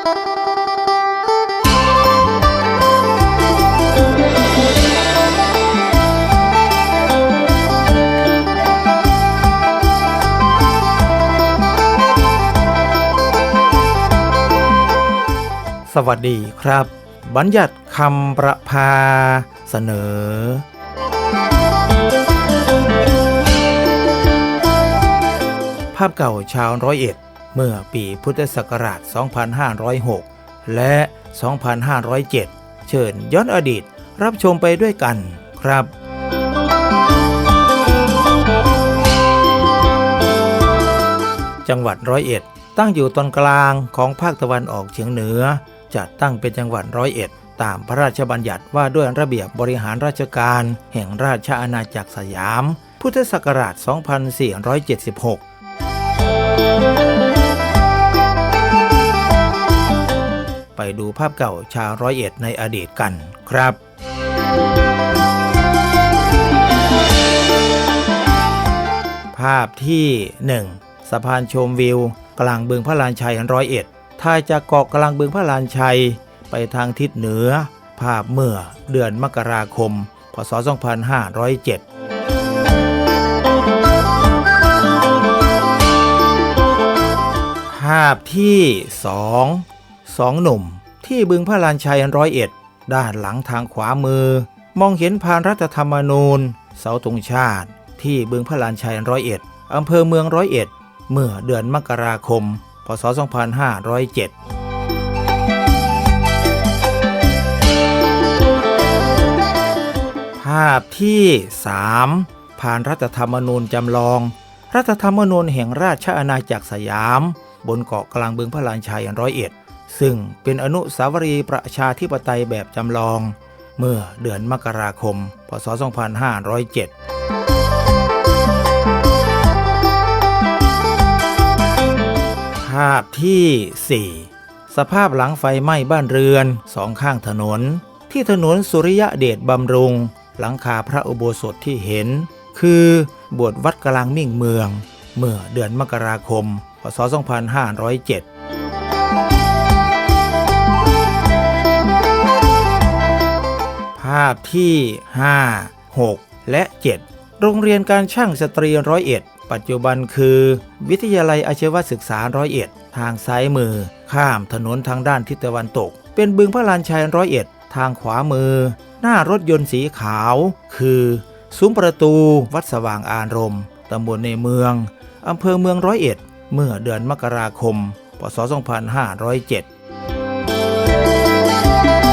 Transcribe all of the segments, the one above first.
สวัสดีครับ บัญญัติคำประพาเสนอ ภาพเก่าชาวร้อยเอ็ด เมื่อปีพุทธศักราช 2506 และ 2507 เชิญย้อนอดีตรับชมไปด้วยกันครับจังหวัดร้อยเอ็ด ตั้งอยู่ตอนกลางของภาคตะวันออกเฉียงเหนือ จัดตั้งเป็นจังหวัดร้อยเอ็ด ตามพระราชบัญญัติว่าด้วยระเบียบบริหารราชการ แห่งราชอาณาจักรสยาม พุทธศักราช 2476 ไปดูภาพเก่าชาวร้อยเอ็ดในอดีตกันครับภาพที่ 1 สะพานชมวิว กลางบึงพระลานชัยร้อยเอ็ดถ่ายจากเกาะกลางบึงพระลานชัย ไปทางทิศเหนือ ภาพเมื่อเดือนมกราคม พศ 2507 ภาพที่สอง สองหนุ่ม ที่บึงพระลานชัยร้อยเอ็ด ด้านหลังทางขวามือ มองเห็นพานรัฐธรรมนูญ เสาธงชาติ ที่บึงพระลานชัยร้อยเอ็ดอำเภอเมืองร้อยเอ็ด เมื่อเดือนมกราคม พศ 2507ภาพที่ 3 ผ่านรัฐธรรมนูญจำลอง รัฐธรรมนูญแห่งราชอาณาจักรสยาม บนเกาะกลางบึงพระลานชัยร้อยเอ็ด ซึ่งเป็นอนุสาวรีย์ประชาธิปไตยแบบจำลอง เมื่อเดือนมกราคม พศ 2507ภาพที่ 4 สภาพหลังไฟไหม้บ้านเรือนสองข้างถนน ที่ถนนสุริยะเดชบำรุง หลังคาพระอุโบสถที่เห็น คือบวชวัดกลางมิ่งเมือง เมื่อเดือนมกราคม พศ 2507าพที่ 5 6 และ 7 โรงเรียนการช่างสตรีร้อยเอ็ดปัจจุบันคือ วิทยาลัยอาชีวศึกษาร้อยเอ็ดทางซ้ายมือ ข้ามถนนทางด้านทิศตะวันตก เป็นบึงพระลานชัยร้อยเอ็ดทางขวามือ หน้ารถยนต์สีขาว คือซุ้มประตูวัดสว่างอารมณ์ตำบลในเมืองอำเภอเมืองร้อยเอ็ดเมื่อเดือนมกราคม พศ 2507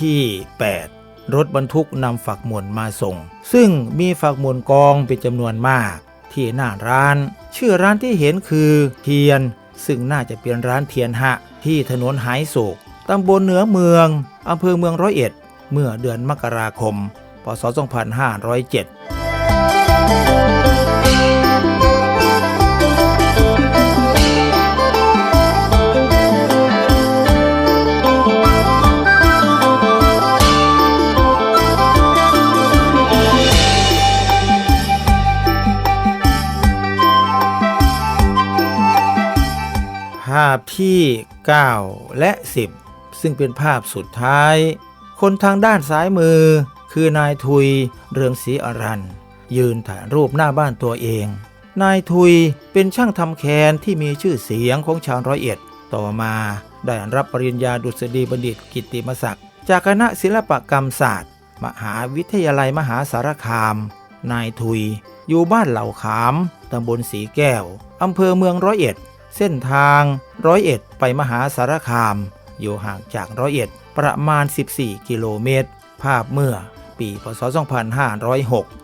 ที่ 8 รถบรรทุกนำฝักหมวนมาส่ง ซึ่งมีฝักหมวนกองเป็นจำนวนมาก ที่หน้าร้าน ชื่อร้านที่เห็นคือเทียน ซึ่งน่าจะเป็นร้านเทียนหะ ที่ถนนหายโศกตำบลเหนือเมืองอำเภอเมืองร้อยเอ็ด เมื่อเดือนมกราคม พศ 2507าพที่ 9 และ 10 ซึ่งเป็นภาพสุดท้าย คนทางด้านซ้ายมือ คือนายทุยเรืองศรีอรันยืนถ่ายรูปหน้าบ้านตัวเอง นายทุยเป็นช่างทำแคนที่มีชื่อเสียงของชาวร้อยเอ็ด ต่อมาได้รับปริญญาดุษฎีบัณฑิตกิตติมศักดิ์จากคณะศิลปกรรมศาสตร์ มหาวิทยาลัยมหาสารคาม นายทุยอยู่บ้านเหล่าขาม ตำบลสีแก้ว อำเภอเมืองร้อยเอ็ด เส้นทางร้อยเอ็ดไปมหาสารคาม อยู่ห่างจากร้อยเอ็ดประมาณ 14 กิโลเมตร ภาพเมื่อปีพศ 2506